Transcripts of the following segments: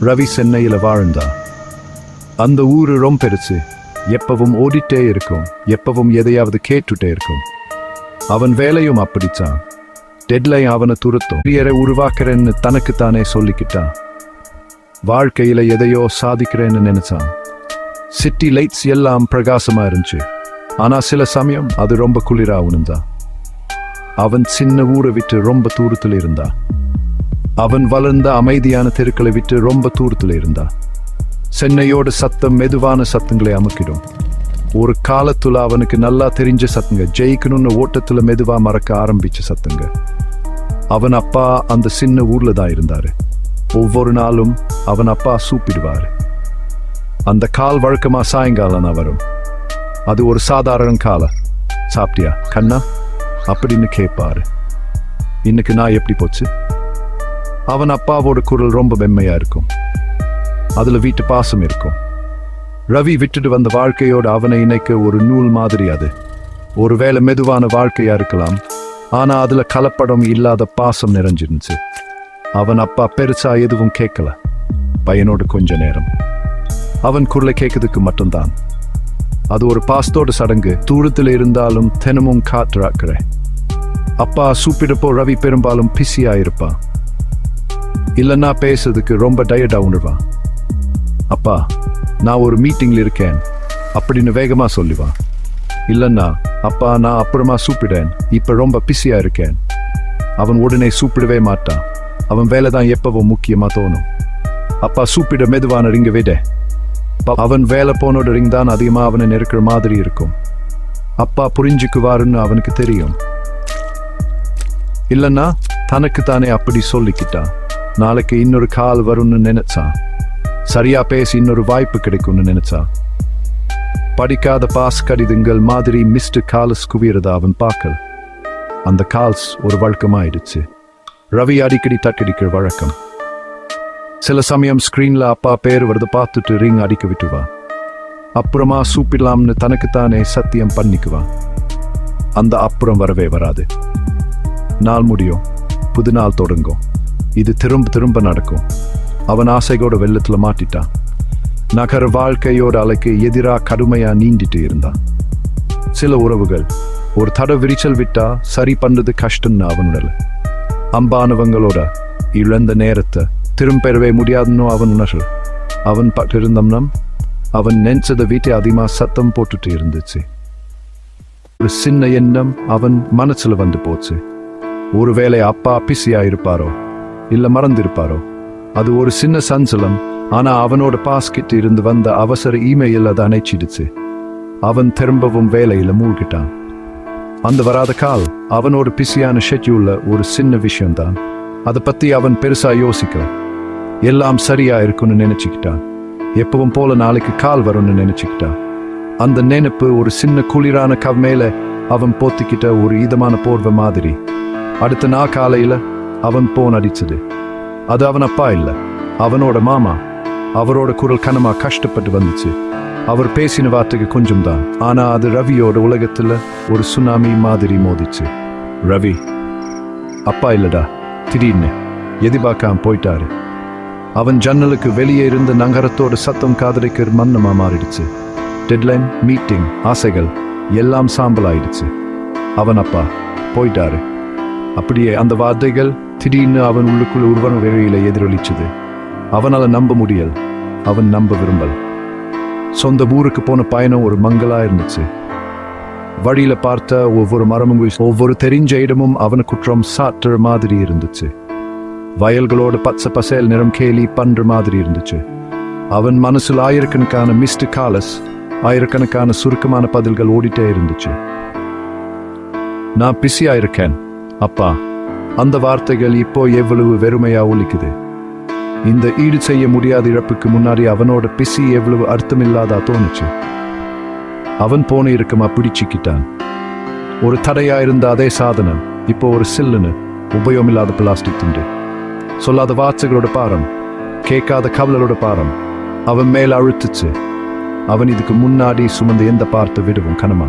ரவி சென்னையில் வாழ்ந்தா. அந்த ஊரு ரொம்ப பெருசு. எப்பவும் ஓடிட்டே இருக்கும். எப்பவும் எதையாவது கேட்டுட்டே இருக்கும். அவன் வேலையும் அப்படித்தான். டெட்லை அவனை துரத்தும். பிரியரை உருவாக்குறேன்னு தனக்குத்தானே சொல்லிக்கிட்டான். வாழ்க்கையில எதையோ சாதிக்கிறேன்னு நினைச்சான். சிட்டி லைட்ஸ் எல்லாம் பிரகாசமா இருந்துச்சு. ஆனா சில சமயம் அது ரொம்ப குளிரா உணர்ந்தா. அவன் சின்ன ஊரை விட்டு ரொம்ப தூரத்தில் இருந்தான். அவன் வளர்ந்த அமைதியான தெருக்களை விட்டு ரொம்ப தூரத்துல இருந்தான். சென்னையோட சத்தம் மெதுவான சத்தங்களை அமுக்கிடும். ஒரு காலத்துல அவனுக்கு நல்லா தெரிஞ்ச சத்தங்க ஜெயிக்கணும்னு ஓட்டத்துல மெதுவா மறக்க ஆரம்பிச்ச சத்தங்க. அவன் அப்பா அந்த சின்ன ஊர்ல தான் இருந்தாரு. ஒவ்வொரு நாளும் அவன் அப்பா சூப்பிடுவாரு. அந்த கால் வழக்கமா சாயங்காலம் வரும். அது ஒரு சாதாரண கால? சாப்பிட்டியா? கண்ணா? அப்படின்னு கேட்பாரு. இன்னைக்கு நான் எப்படி போச்சு? அவன் அப்பாவோட குரல் ரொம்ப வெம்மையா இருக்கும். அதுல வீட்டு பாசம் இருக்கும். ரவி விட்டுட்டு வந்த வாழ்க்கையோட அவனை இணைக்க ஒரு நூல் மாதிரி அது. ஒருவேளை மெதுவான வாழ்க்கையா இருக்கலாம். ஆனா அதுல கலப்படம் இல்லாத பாசம் நிறைஞ்சிருந்துச்சு. அவன் அப்பா பெருசா எதுவும் கேட்கல. பையனோட கொஞ்ச நேரம். அவன் குரலை கேட்கறதுக்கு மட்டும்தான். அது ஒரு பாஸ்தோட சடங்கு. தூரத்தில் இருந்தாலும் தினமும் காற்றாக்குற அப்பா சூப்பிடப்போ ரவி பெரும்பாலும் பிஸியா இருப்பான். இல்லைன்னா பேசுறதுக்கு ரொம்ப டயர்டாக உணர்வான் அப்பா நான் ஒரு மீட்டிங்ல இருக்கேன். அப்படின்னு வேகமா சொல்லுவான் இல்லைன்னா அப்பா நான் அப்புறமா சூப்பிடேன் இப்ப ரொம்ப பிஸியா இருக்கேன். அவன் உடனே சூப்பிடவே மாட்டான் அவன் வேலை தான் எப்பவும் முக்கியமா தோணும். அப்பா சூப்பிட மெதுவான ரிங்க விட. அவன் வேலை போனோட ரிங் தான் அதிகமா அவனை நெருக்கிற மாதிரி இருக்கும். அப்பா புரிஞ்சுக்குவாருன்னு அவனுக்கு தெரியும். இல்லைன்னா தனக்கு தானே அப்படி சொல்லிக்கிட்டான் நாளைக்கு இன்னொரு கால் வரும்னு நினைச்சா? சரியா பேசி இன்னொரு வாய்ப்பு கிடைக்கும்னு நினைச்சான் படிக்காத பாஸ் கடிதங்கள் மாதிரி மிஸ்டு கால்ஸ் குவியறதா அவன் பார்க்கல. அந்த கால்ஸ் ஒரு வழக்கமாயிடுச்சு. ரவி அடிக்கடி தட்டடிக்கிற வழக்கம். சில சமயம் ஸ்க்ரீன்ல அப்பா பேர் வருது பார்த்துட்டு ரிங் அடிக்க விட்டுவா. அப்புறமா சூப்பிடலாம்னு தனக்குத்தானே சத்தியம் பண்ணிக்குவா. அந்த அப்புறம் வரவே வராது. நாள் முடியும். புது நாள் தொடங்கும். இது திரும்ப திரும்ப நடக்கும். அவன் ஆசைகோட வெள்ளத்துல மாட்டிட்டான். நகர வாழ்க்கையோட அலைக்கு எதிரா கடுமையா நீண்டிட்டு இருந்தான். சில உறவுகள் ஒரு தட விரிச்சல் விட்டா சரி பண்றது கஷ்டம்னு அவனுடல அம்பானவங்களோட இழந்த நேரத்தை திரும்ப பெறவே முடியாதுன்னு அவன் உணர்வு அவன் பட்டிருந்தம்னா அவன் நெஞ்சத வீட்டை அதிகமா சத்தம் போட்டுட்டு இருந்துச்சு. ஒரு சின்ன எண்ணம் அவன் மனசுல வந்து போச்சு. ஒருவேளை அப்பா பிஸியா இருப்பாரோ? இல்ல மறந்திருப்பாரோ? அது ஒரு சின்ன சஞ்சலம். ஆனா அவனோட பாஸ்கிட் இருந்து வந்த அவசர இமெயில் அதை அணைச்சிடுச்சு. அவன் திரும்பவும் வேலையில மூழ்கிட்டான். அந்த வராத கால் அவனோட பிஸியான ஷெட்யூல்ல ஒரு சின்ன விஷயம்தான். அதை பத்தி அவன் பெருசா யோசிக்கல. எல்லாம் சரியா இருக்கும்னு நினைச்சுக்கிட்டான். எப்பவும் போல நாளைக்கு கால் வரும்னு நினைச்சுக்கிட்டான். அந்த நினைப்பு ஒரு சின்ன குளிரான கவ் மேல அவன் போத்திக்கிட்ட ஒரு இதமான போர்வை மாதிரி. அடுத்த நாள் காலையில அவன் போன் அடிச்சது. அது அவன் அப்பா இல்லை. அவனோட மாமா. அவரோட குரல் கனமா கஷ்டப்பட்டு வந்துச்சு. அவர் பேசின வார்த்தைக்கு கொஞ்சம் தான் ஆனா அது ரவியோட உலகத்துல ஒரு சுனாமி மாதிரி மோதிச்சு. ரவி அப்பா இல்லடா. திடீர்னு. எதிர்பார்க்காம போயிட்டாரு. அவன் ஜன்னலுக்கு வெளியே இருந்த நகரத்தோட சத்தம் காதலிக்கிற மன்னமா மாறிடுச்சு. டெட்லைன் மீட்டிங் ஆசைகள் எல்லாம் சாம்பல் ஆயிடுச்சு அவன் அப்பா போயிட்டாரு. அப்படியே அந்த வார்த்தைகள் திடீர்னு அவன் உள்ளுக்குள் உருவன வெளியில எதிரொலிச்சது. அவனால நம்ப முடியல். அவன் நம்ப விரும்பல். சொந்த ஊருக்கு போன பயணம் ஒரு மங்களா இருந்துச்சு. வழியில பார்த்த ஒவ்வொரு மரமும் ஒவ்வொரு தெரிஞ்ச இடமும் அவன குற்றம் சாட்டுற மாதிரி இருந்துச்சு. வயல்களோட பச்சை பசேல் நிறம் கேலி பண்ற மாதிரி இருந்துச்சு. அவன் மனசுல ஆயிரக்கணக்கான மிஸ்டு காலஸ் ஆயிரக்கணக்கான சுருக்கமான பதில்கள் ஓடிட்டே இருந்துச்சு. நான் பிஸியா இருக்கேன். அப்பா அந்த வார்த்தைகள் இப்போ எவ்வளவு வெறுமையா ஒலிக்குது? இந்த ஈடு செய்ய முடியாத இழப்புக்கு முன்னாடி அவனோட பிசி எவ்வளவு அர்த்தமில்லாதா தோணுச்சு? அவன் போன இருக்கமா பிடிச்சிக்கிட்டான். ஒரு தடையா இருந்த அதே சாதனம் இப்போ ஒரு சில்லுன்னு உபயோகமில்லாத பிளாஸ்டிக் துண்டு. சொல்லாத வார்த்தைகளோட பாரம் கேட்காத கவலரோட பாரம் அவன் மேல அழுத்துச்சு. அவன் இதுக்கு முன்னாடி சுமந்த எந்த பார்த்து விடுவோம் கனமா.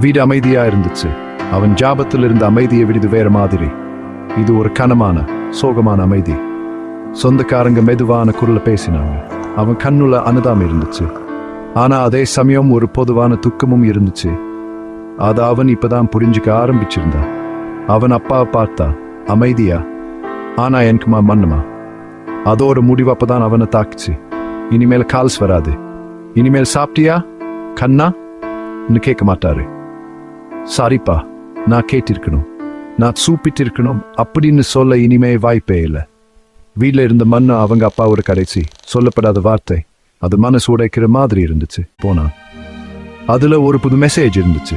வீடு அமைதியா இருந்துச்சு. அவன் ஜாபத்தில் இருந்த அமைதியை விடுது வேற மாதிரி. இது ஒரு கனமான சோகமான அமைதி. சொந்தக்காரங்க மெதுவான குரல பேசினாங்க. அவன் கண்ணுல அனுதாம் இருந்துச்சு. ஆனா அதே சமயம் ஒரு பொதுவான துக்கமும் இருந்துச்சு. அதை அவன் இப்பதான் புரிஞ்சுக்க ஆரம்பிச்சிருந்தான் அவன் அப்பாவை பார்த்தா அமைதியா? ஆனா எனக்குமா மண்ணுமா? அதோட முடிவு அப்பதான் அவனை தாக்குச்சு. இனிமேல் கால்ஸ் வராது. இனிமேல் சாப்பிட்டியா? கண்ணா? கேட்க மாட்டாரு. சாரிப்பா நான் கேட்டிருக்கணும். நான் சூப்பிட்டிருக்கணும் அப்படின்னு சொல்ல இனிமே வாய்ப்பே இல்லை. வீட்டில் இருந்த மண்ணு அவங்க அப்பா ஒரு கடைசி. சொல்லப்படாத வார்த்தை. அது மனசு உடைக்கிற மாதிரி இருந்துச்சு. போனான் அதுல ஒரு புது மெசேஜ் இருந்துச்சு.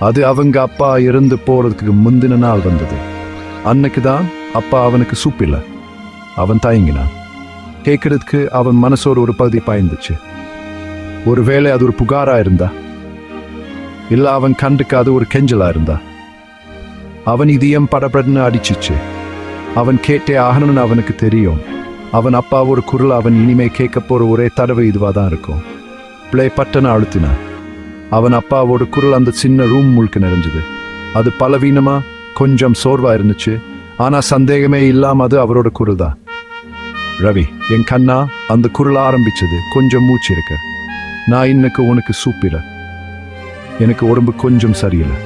அது அவங்க அப்பா இறந்து போறதுக்கு முந்தின நாள் வந்தது. அன்னைக்கு தான் அப்பா அவனுக்கு சூப்பில்லை அவன் தயங்கினான். கேட்கறதுக்கு அவன் மனசோட ஒரு பகுதி பாய்ந்துச்சு. ஒருவேளை அது ஒரு புகாரா இருந்தா இல்ல அவன் கண்டுக்காத ஒரு கெஞ்சலா இருந்தா? அவன் இதயம் படபடன்னு அடிச்சிச்சு. அவன் கேட்டே ஆகணும்னு அவனுக்கு தெரியும். அவன் அப்பாவோட குரல் அவன் இனிமே கேட்க போற ஒரே தடவை இதுவா தான் இருக்கும். பிளே பட்டனை அழுத்தினான் அவன் அப்பாவோட குரல் அந்த சின்ன ரூம் முழுக்க நிறைஞ்சது. அது பலவீனமா கொஞ்சம் சோர்வா இருந்துச்சு. ஆனா சந்தேகமே இல்லாம அது அவரோட குரல் தான். ரவி என் கண்ணா அந்த குரல் ஆரம்பிச்சது. கொஞ்சம் மூச்சு இருக்கு நான் இன்னைக்கு உனக்கு சூப்பில எனக்கு உடம்பு கொஞ்சம் சரியில்லை.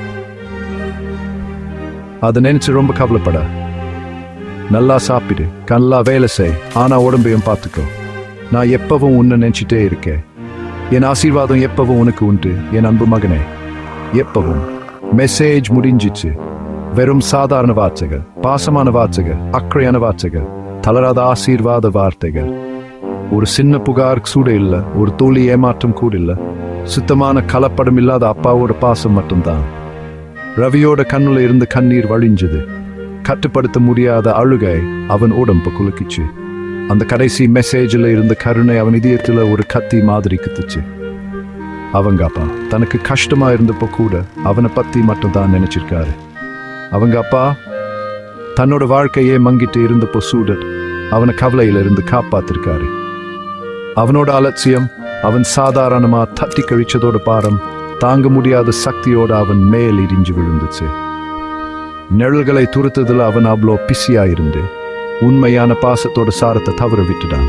அதை நினைச்சு ரொம்ப கவலைப்பட. நல்லா சாப்பிடு நல்லா வேலை செய் ஆனா உடம்பையும் பார்த்துக்கோ. நான் எப்பவும் உன்னை நினைச்சிட்டே இருக்கேன். என் ஆசீர்வாதம் எப்பவும் உனக்கு உண்டு என் அன்பு மகனே. எப்பவும். மெசேஜ் முடிஞ்சிச்சு. வெறும் சாதாரண வார்த்தைகள் பாசமான வார்த்தைகள் அக்கறையான வார்த்தைகள் தளராத ஆசீர்வாத வார்த்தைகள். ஒரு சின்ன புகார் கூட இல்ல ஒரு தோழி ஏமாற்றம் கூட இல்ல. சுத்தமான கலப்படம் இல்லாத அப்பாவோட பாசம் மட்டும்தான். ரவியோட கண்ணுல இருந்து கண்ணீர் வழிஞ்சது. கட்டுப்படுத்த முடியாத அழுகை அவன் உடம்பு குலுக்கிச்சு. அந்த கடைசி மெசேஜில் இருந்த கருணை அவன் இதயத்துல ஒரு கத்தி மாதிரி குத்துச்சு. அவங்க அப்பா தனக்கு கஷ்டமா இருந்தப்போ கூட அவனை பத்தி மட்டும் தான் நினைச்சிருக்காரு. அவங்க அப்பா தன்னோட வாழ்க்கையே மங்கிட்டு இருந்தப்போ சூடட் அவனை கவலையில இருந்து காப்பாத்திருக்காரு. அவனோட அலட்சியம் அவன் சாதாரணமா தட்டி கழிச்சதோட பாரம் தாங்க முடியாத சக்தியோட அவன் மேல் இடிஞ்சு விழுந்துச்சு. நிழல்களை துருத்ததுல அவன் அவ்வளோ பிஸியா இருந்து உண்மையான பாசத்தோட சாரத்தை தவற விட்டுட்டான்.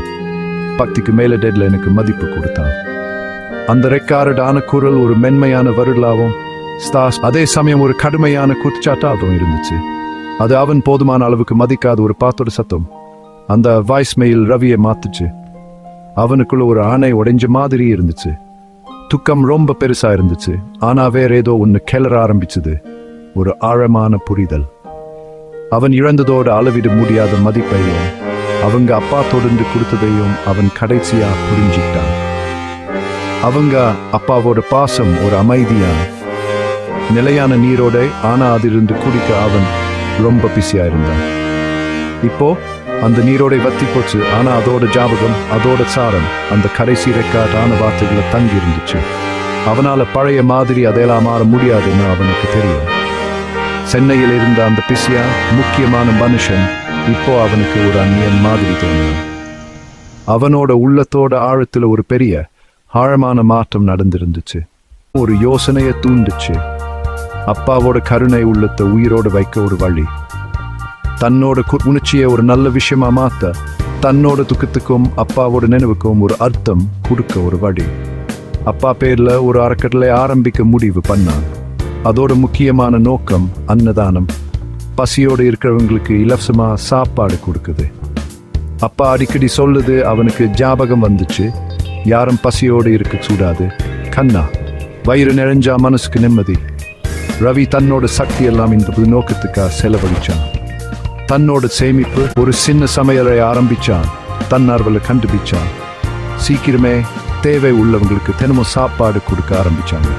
பக்திக்கு மேல டெட்ல எனக்கு மதிப்பு கொடுத்தான். அந்த ரெக்கார்டான குரல் ஒரு மென்மையான வருடலாவும் ஸ்தாஸ் அதே சமயம் ஒரு கடுமையான குத்துச்சாட்டாகவும் இருந்துச்சு. அது அவன் போதுமான அளவுக்கு மதிக்காத ஒரு பாத்தோட சத்தம். அந்த வாய்ஸ் மெயில் ரவியை மாத்துச்சு. அவனுக்குள்ள ஒரு ஆணை உடைஞ்ச மாதிரி இருந்துச்சு. துக்கம் ரொம்ப பெருசா இருந்துச்சு. ஆனா வேற ஏதோ ஒன்னு கிளற ஆரம்பிச்சது. ஒரு ஆழமான புரிதல். அவன் இழந்ததோட அளவிட முடியாத மதிப்பையும் அவங்க அப்பா தொடர்ந்து கொடுத்ததையும் அவன் கடைசியா புரிஞ்சிட்டான் அவங்க அப்பாவோட பாசம் ஒரு அமைதியான நிலையான நீரோட ஆனா அதிலிருந்து குடிக்க அவன் ரொம்ப பிஸியா இருந்தான். இப்போ அந்த நீரோடை வத்தி போச்சு ஆனா அதோட ஜாபகம் அதோட சாரம் அந்த கடைசி ரெக்கார்டான வார்த்தைகளை தங்கி இருந்துச்சு அவனால பழைய மாதிரி அதெல்லாம் மாற முடியாதுன்னு அவனுக்கு தெரியும். சென்னையில் இருந்த அந்த பிசியா முக்கியமான மனுஷன் இப்போ அவனுக்கு ஒரு அந்நியன் மாதிரி தோணும் அவனோட உள்ளத்தோட ஆழத்துல ஒரு பெரிய ஆழமான மாற்றம் நடந்திருந்துச்சு. ஒரு யோசனையை தூண்டுச்சு. அப்பாவோட கருணை உள்ளத்தை உயிரோடு வைக்க ஒரு வழி. தன்னோட கு- உணர்ச்சியை ஒரு நல்ல விஷயமா மாத்த தன்னோட துக்கத்துக்கும் அப்பாவோட நினைவுக்கும் ஒரு அர்த்தம் கொடுக்க ஒரு வழி. அப்பா பேர்ல ஒரு அறக்கட்டளை ஆரம்பிக்க முடிவு பண்ணான் அதோட முக்கியமான நோக்கம் அன்னதானம். பசியோடு இருக்கிறவங்களுக்கு இலவசமா சாப்பாடு கொடுக்குது. அப்பா அடிக்கடி சொல்லுது அவனுக்கு ஞாபகம் வந்துச்சு. யாரும் பசியோடு இருக்க கூடாது. கண்ணா வயிறு நிறைஞ்சா மனசுக்கு நிம்மதி. ரவி தன்னோட சக்தி எல்லாம் இந்த நோக்கத்துக்காக செலவழிச்சான். தன்னோட சேமிப்பு ஒரு சின்ன சமையலை ஆரம்பிச்சான். தன்னார்வலை கண்டுபிடிச்சான் சீக்கிரமே தேவை உள்ளவங்களுக்கு தினமும் சாப்பாடு கொடுக்க ஆரம்பிச்சாங்க.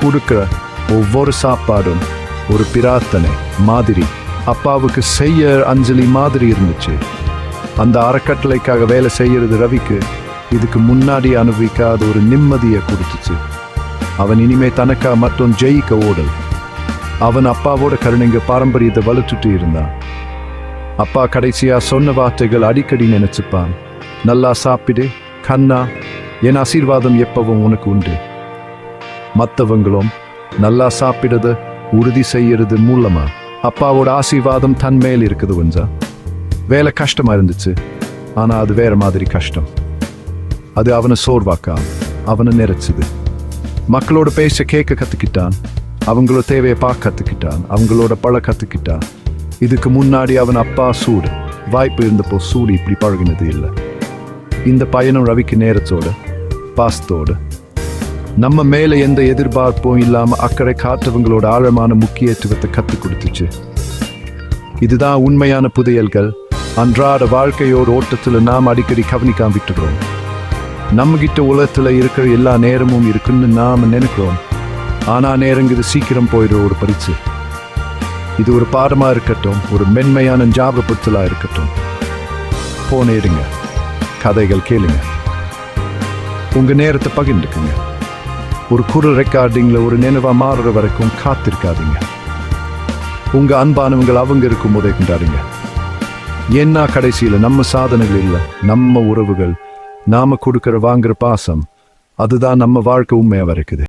கொடுக்கிற ஒவ்வொரு சாப்பாடும் ஒரு பிரார்த்தனை மாதிரி. அப்பாவுக்கு செய்ய அஞ்சலி மாதிரி இருந்துச்சு. அந்த அறக்கட்டளைக்காக வேலை செய்யறது ரவிக்கு இதுக்கு முன்னாடி அனுபவிக்காத ஒரு நிம்மதியை கொடுத்துச்சு. அவன் இனிமே தனக்கா மட்டும் ஜெயிக்க ஓடல். அவன் அப்பாவோட கருணைங்க பாரம்பரியத்தை வலுச்சுட்டு இருந்தான். அப்பா கடைசியா சொன்ன வார்த்தைகள் அடிக்கடி நினைச்சுப்பான். நல்லா சாப்பிடு கண்ணா என் ஆசீர்வாதம் எப்பவும் உனக்கு உண்டு. மற்றவங்களும் நல்லா சாப்பிடுறத உறுதி செய்யறது மூலமா அப்பாவோட ஆசீர்வாதம் தன் மேல் இருக்குது கொஞ்சம் வேலை கஷ்டமா இருந்துச்சு ஆனா அது வேற மாதிரி கஷ்டம். அது அவனை சோர்வாக்கா அவனை நிறைச்சுது. மக்களோட பேச கேட்க கத்துக்கிட்டான். அவங்களோட தேவையை பார்க்க கத்துக்கிட்டான். அவங்களோட பழ கத்துக்கிட்டான். இதுக்கு முன்னாடி அவன் அப்பா சூடு. வாய்ப்பு இருந்தப்போ சூடு இப்படி பழகினது இல்லை. இந்த பயணம் ரவிக்கு நேரத்தோட பாஸ்தோடு நம்ம மேல எந்த எதிர்பார்ப்பும் இல்லாம அக்கறை காற்றவங்களோட ஆழமான முக்கியத்துவத்தை கற்றுக் கொடுத்துச்சு. இதுதான் உண்மையான புதையல்கள். அன்றாட வாழ்க்கையோட ஓட்டத்துல நாம் அடிக்கடி கவனிக்காம விட்டுடுறோம் நம்மகிட்ட உலகத்தில் இருக்கிற எல்லா நேரமும் இருக்குன்னு நாம நினைக்கிறோம். ஆனா நேரங்கிறது சீக்கிரம் போயிடுற ஒரு பரிசு. இது ஒரு பாடமா இருக்கட்டும் ஒரு மென்மையான ஞாபகப்படுத்தலா இருக்கட்டும். போனேடுங்க கதைகள் கேளுங்க. உங்க நேரத்தை பகிர்ந்துக்குங்க. ஒரு குரல் ரெக்கார்டிங்ல ஒரு நினைவா மாறுற வரைக்கும் காத்திருக்காதீங்க. உங்க அன்பானவங்கள் அவங்க இருக்கும் போதே கொண்டாடுங்க. என்ன கடைசியில நம்ம சாதனைகள் இல்லை நம்ம உறவுகள். நாம கொடுக்கிற வாங்குற பாசம் அதுதான் நம்ம வாழ்க்கை உண்மையா வரைக்குது.